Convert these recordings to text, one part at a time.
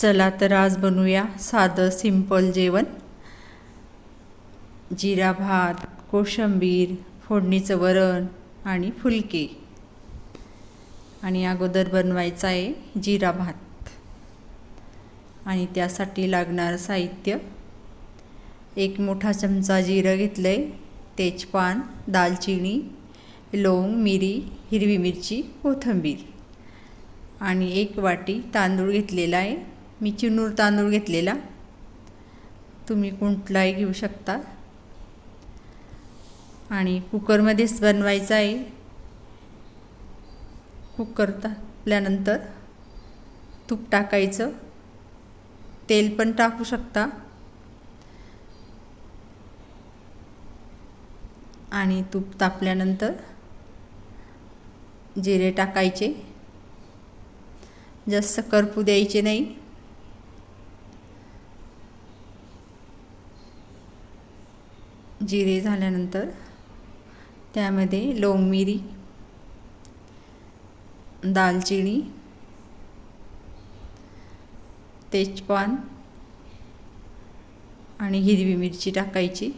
चला तर आज बनवूया साधं सिंपल जेवण. जिरा भात कोशिंबीर फोडणीचं वरण आणि फुलके. आणि अगोदर बनवायचा आहे जिरा भात. आणि त्यासाठी लागणारं साहित्य. एक मोठा चमचा जिरं घेतलं आहे तेजपान दालचिनी लवंग मिरी हिरवी मिरची कोथिंबीर. आणि एक वाटी तांदूळ घेतलेला आहे. मी चिनूर तांदूळ घेतलेला. तुम्ही कुठलाही घेऊ शकता. आणि कुकरमध्येच बनवायचं आहे. कुकर तापल्यानंतर तूप टाकायचं. तेल पण टाकू शकता. आणि तूप तापल्यानंतर जिरे टाकायचे. जास्त करपू द्यायचे नाही. जिरे झाल्यानंतर त्यामध्ये लवंग मिरी दालचिनी तेजपान आणि हिरवी मिरची टाकायची.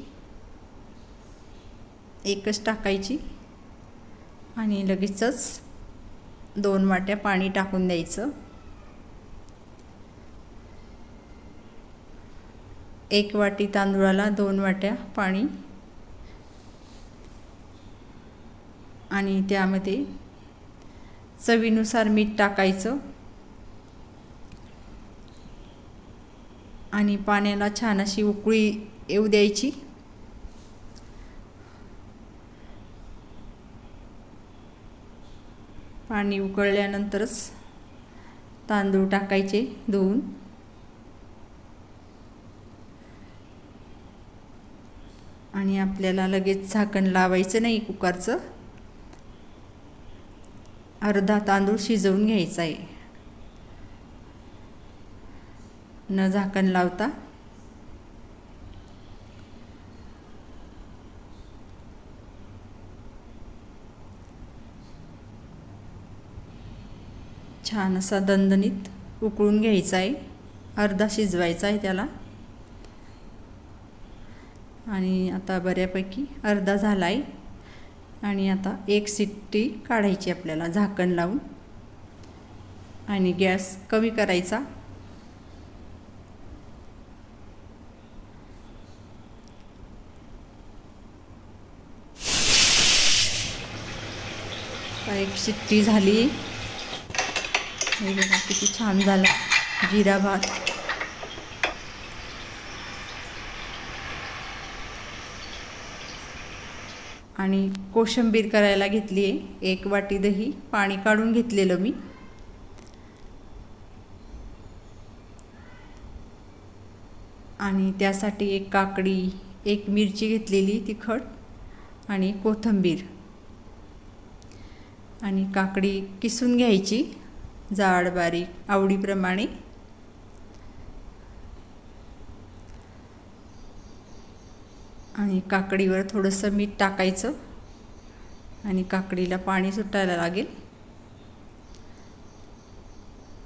एकच टाकायची आणि लगेचच दोन वाट्या पाणी टाकून द्यायचं. एक वाटी तांदूळाला दोन वाट्या पाणी आणि त्यामध्ये चवीनुसार मीठ टाकायचं आणि पाण्याला छान अशी उकळी येऊ द्यायची. पाणी उकळल्यानंतरच तांदूळ टाकायचे धुवून. आणि आपल्याला लगेच झाकण लावायचं नाही कुकरचं. अर्धा तांदूळ शिजवून घ्यायचा आहे. न झाकण लावता. छान असा दणदणीत उकळून घ्यायचा आहे. अर्धा शिजवायचा आहे त्याला. आणि आता बऱ्यापैकी अर्धा झाला आहे आणि आता एक सिट्टी काढायची आपल्याला झाकण लावून. आणि गॅस कमी करायचा. एक शिट्टी झाली. हे बघा किती छान झाला. जिरा भात. आणि कोशिंबीर करायला घेतली आहे. एक वाटी दही पाणी काढून घेतलेलं मी. आणि त्यासाठी एक काकडी एक मिरची घेतलेली तिखट आणि कोथिंबीर. आणि काकडी किसून घ्यायची जाड बारीक आवडीप्रमाणे. आणि काकडीवर थोडंसं मीठ टाकायचं आणि काकडीला पाणी सुटायला लागेल.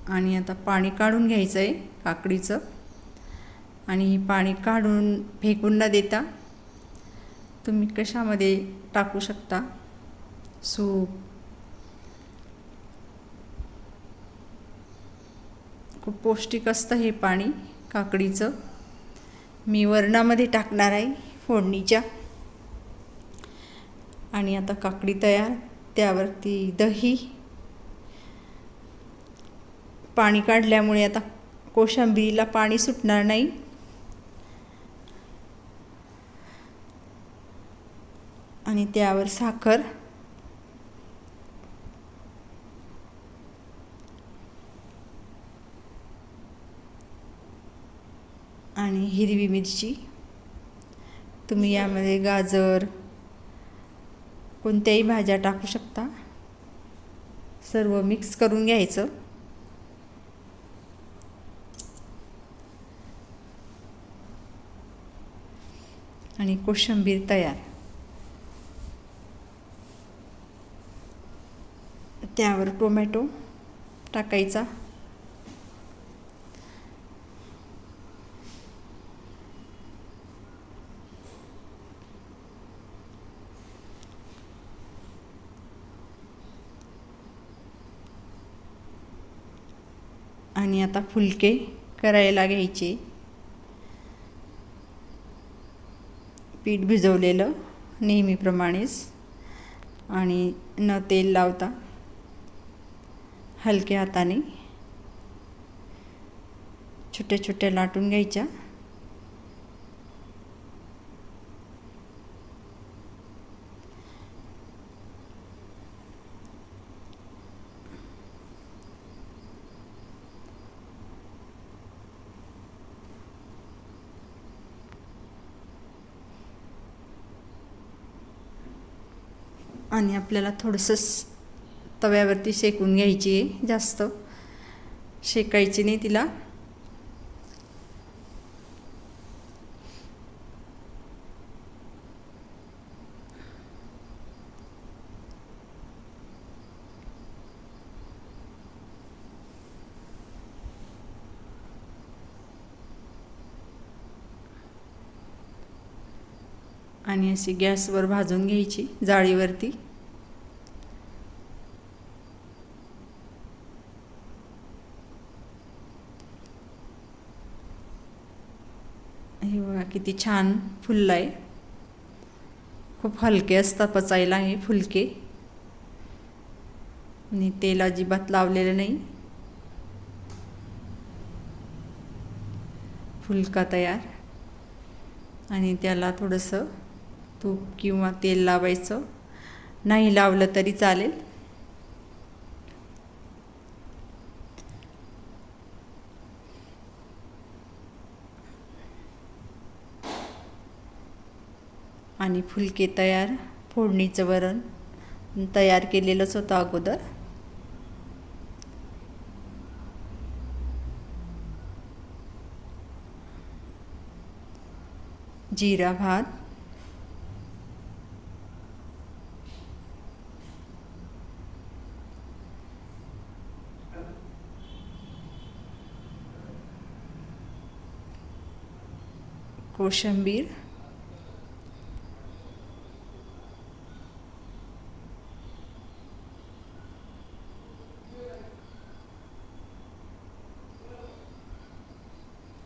आणि आता पाणी काढून घ्यायचं आहे काकडीचं. आणि पाणी काढून फेकून न देता तुम्ही कशामध्ये टाकू शकता? सूप. खूप पौष्टिक असतं हे पाणी काकडीचं. मी वरणामध्ये टाकणार आहे. फोडणीच्या. आणि आता काकडी तयार त्यावरती दही. पाणी काढल्यामुळे आता कोशिंबिरीला पाणी सुटणार नाही. आणि त्यावर साखर. आणि हिरवी मिरची. तुम्ही यामध्ये गाजर कोणत्याही भाज्या टाकू शकता. सर्व मिक्स करून घ्यायचं. आणि कोशिंबीर तयार. त्यावर टोमॅटो टाकायचा. आणि आता फुलके करायला घ्यायचे. पीठ भिजवलेलं नेहमीप्रमाणेच. आणि न तेल लावता हलक्या हाताने छोट्या छोट्या लाटून घ्यायच्या. आणि आपल्याला थोडंसंच तव्यावरती शेकून घ्यायची आहे जास्त. शेकायची नाही तिला. आणि अशी गॅसवर भाजून घ्यायची जाळीवरती. हे बघा किती छान फुललं आहे खूप हलके असतात पचायला हे फुलके. आणि तेल अजिबात लावलेलं नाही. फुलका तयार. आणि त्याला थोडंसं तूप किंवा तेल लावायचं. नाही लावलं तरी चालेल. आणि फुलके तयार फोडणीचं वरण तयार केलेलंच होतं अगोदर. जिरा भात कोशिंबीर.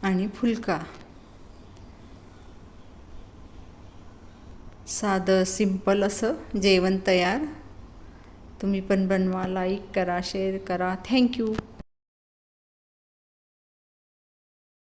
आणि फुलका. साधं सिंपल असं जेवण तयार. तुम्ही पण बनवा लाईक करा शेअर करा. थँक्यू